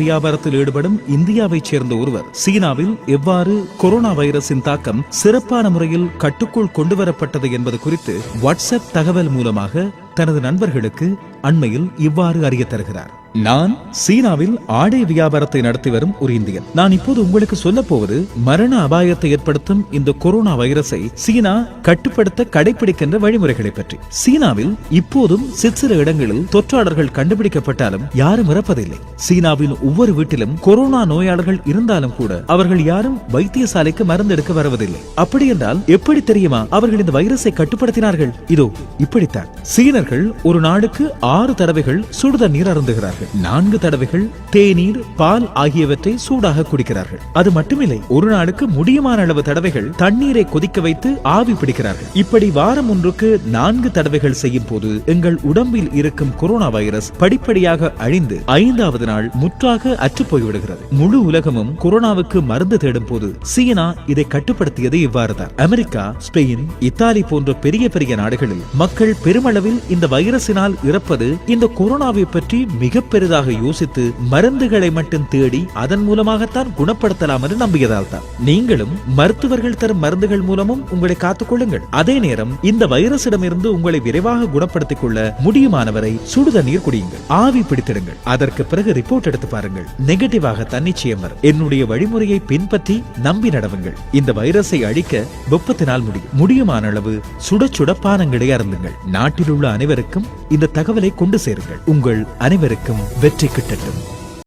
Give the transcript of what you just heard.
வியாபாரத்தில் ஈடுபடும் இந்தியாவைச் சேர்ந்த ஒருவர். சீனாவில் எவ்வாறு கொரோனா வைரஸின் தாக்கம் சிறப்பான முறையில் கட்டுக்குள் கொண்டுவரப்பட்டது என்பது குறித்து வாட்ஸ்அப் தகவல் மூலமாக தனது நண்பர்களுக்கு அண்மையில் இவ்வாறு அறிய தருகிறார். நான் சீனாவில் ஆடை வியாபாரத்தை நடத்தி வரும் ஒரு இந்தியன். நான் இப்போது உங்களுக்கு சொல்ல போவது மரண அபாயத்தை ஏற்படுத்தும் இந்த கொரோனா வைரஸை சீனா கட்டுப்படுத்த கடைபிடிக்கின்ற வழிமுறைகளை பற்றி. சீனாவில் இப்போதும் சிற்சில இடங்களில் தொற்றாளர்கள் கண்டுபிடிக்கப்பட்டாலும் யாரும் இறப்பதில்லை. சீனாவில் ஒவ்வொரு வீட்டிலும் கொரோனா நோயாளர்கள் இருந்தாலும் கூட அவர்கள் யாரும் வைத்தியசாலைக்கு மருந்து எடுக்க வருவதில்லை. அப்படி என்றால் எப்படி தெரியுமா அவர்கள் இந்த வைரஸை கட்டுப்படுத்தினார்கள்? இதோ இப்படித்தான். சீனர்கள் ஒரு நாளுக்கு ஆறு தடவைகள் சுடுதண்ணீர் அருந்துகிறார்கள். நான்கு தடவைகள் தேநீர் பால் ஆகியவற்றை சூடாக குடிக்கிறார்கள். அது மட்டுமில்லை ஒரு நாளுக்கு முடியுமான அளவு தடவைகள் தண்ணீரை கொதிக்க வைத்து ஆவி பிடிக்கிறார்கள். இப்படி வாரம் ஒன்றுக்கு நான்கு தடவைகள் செய்யும் போது எங்கள் உடம்பில் இருக்கும் கொரோனா வைரஸ் படிப்படியாக அழிந்து ஐந்தாவது நாள் முற்றாக அற்று போய்விடுகிறது. முழு உலகமும் கொரோனாவுக்கு மருந்து தேடும் போது சீனா இதை கட்டுப்படுத்தியது இவ்வாறுதான். அமெரிக்கா ஸ்பெயின் இத்தாலி போன்ற பெரிய பெரிய நாடுகளில் மக்கள் பெருமளவில் இந்த வைரஸினால் இறப்பது இந்த கொரோனாவை பற்றி மிக பெரிதாக யோசித்து மருந்துகளை மட்டும் தேடி அதன் மூலமாகத்தான் குணப்படுத்தலாம் என்று நம்பியதால் தான் நீங்களும் மருத்துவர்கள் தரும் மருந்துகள் மூலமும் உங்களை காத்துக் கொள்ளுங்கள். அதே நேரம் இந்த வைரஸிடமிருந்து உங்களை விரைவாக குணப்படுத்திக் கொள்ள முடியுமானவரை சுடுதண்ணீர் குடியுங்கள். ஆவி பிடித்திடுங்கள். அதற்கு பிறகு ரிப்போர்ட் எடுத்து பாருங்கள். நெகட்டிவாக தன்னிச்சயம் வரும். என்னுடைய வழிமுறையை பின்பற்றி நம்பி நடவுங்கள். இந்த வைரஸை அழிக்க வெப்பத்தினால் முடியும் முடியுமான அளவு சுட சுட பானங்களை அருந்துங்கள். நாட்டில் உள்ள அனைவருக்கும் இந்த தகவலை கொண்டு சேருங்கள். உங்கள் அனைவருக்கும் வெற்றி கிட்டட்டும்.